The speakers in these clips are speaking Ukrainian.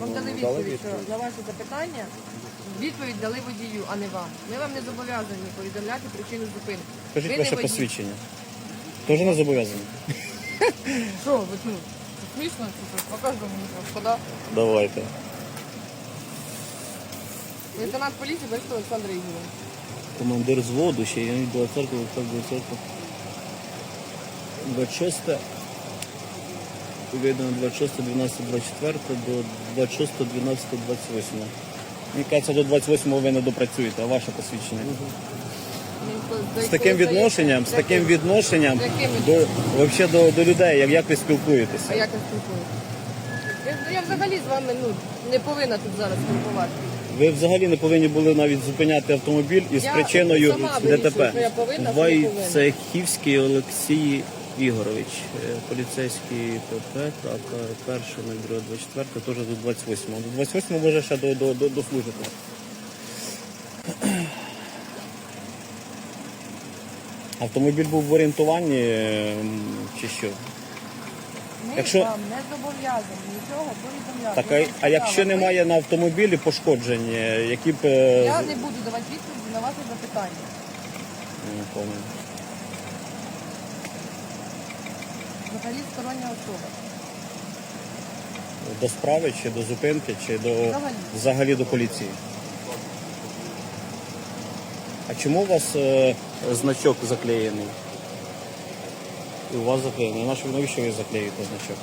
Вам дали Дали відповідь, що відповідь. на ваше запитання відповідь дали водію, а не вам. Ми вам не зобов'язані повідомляти причину зупинки. Скажіть Ви ваше водій. посвідчення. Теж не зобов'язані? Що, ви ну, смішно чи що? Покажу мені шкода. Давайте. Лейтенант поліції Бережко Олександр Ігорович. Командир зводу, ще я від 20 так 20 26 видно 26, 12, 24 до 26, 12, 28. Мені кажеться, до 28 ви не допрацюєте, а ваше посвідчення. З таким відношенням, з таким відношенням до, вообще до, до людей, як, як ви спілкуєтеся. А як я спілкуюся? Я, я взагалі з вами ну, не повинна тут зараз спілкуватися. Ви взагалі не повинні були навіть зупиняти автомобіль із Я причиною сама вирішую, ДТП. що я повинна, що не повинна. Войцехівський Олексій Ігорович, е, поліцейський ПП, так, е, перше 02, 24, теж до 28-го. До 28 може ще до, до, до, дослужити. Автомобіль був в орієнтуванні е, чи що? Ми Якщо- вам не зобов'язані нічого повідомляти. Так, а, а якщо немає на автомобілі пошкоджень, які б. е, Я не буду давати відповіді на ваше запитання. Не пам'ятаю. Взагалі стороння особа. До справи чи до зупинки, чи до Взагалі. взагалі до поліції. А чому у вас е, значок заклеєний? І у вас заклеєний. Навіщо навіщо ви заклеюєте значок?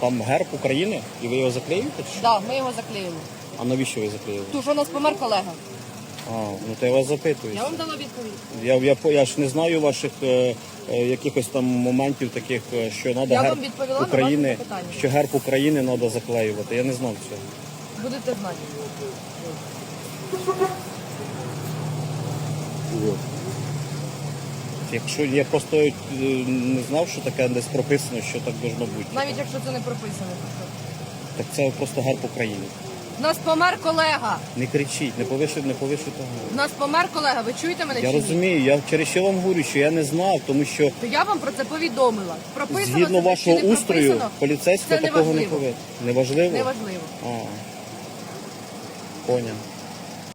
Там герб України і ви його що? Так, ми його заклеїли. А навіщо ви заклеїли? Ту, що у нас помер колега. А, ну то я вас запитую. Я вам дала відповідь. Я, я, я ж не знаю ваших е, е, якихось там моментів таких, е, що треба Я вам герб відповіла на України, ваше запитання. що герб України треба заклеювати. Я не знав цього. Будете знати. Якщо я просто е, не знав, що таке десь прописано, що так должно бути. Навіть якщо це не прописано. Так це просто герб України. У нас помер колега. Не кричіть, не повишуйте, не повишуйте того. У нас помер колега. Ви чуєте мене Я чи ні? розумію, я через що вам говорю, що я не знав, тому що То я вам про це повідомила. Прописано згідно це вашого чи не устрою прописано, поліцейського це такого не неважливо. повинно. Неважливо? Неважливо. А. Поняв.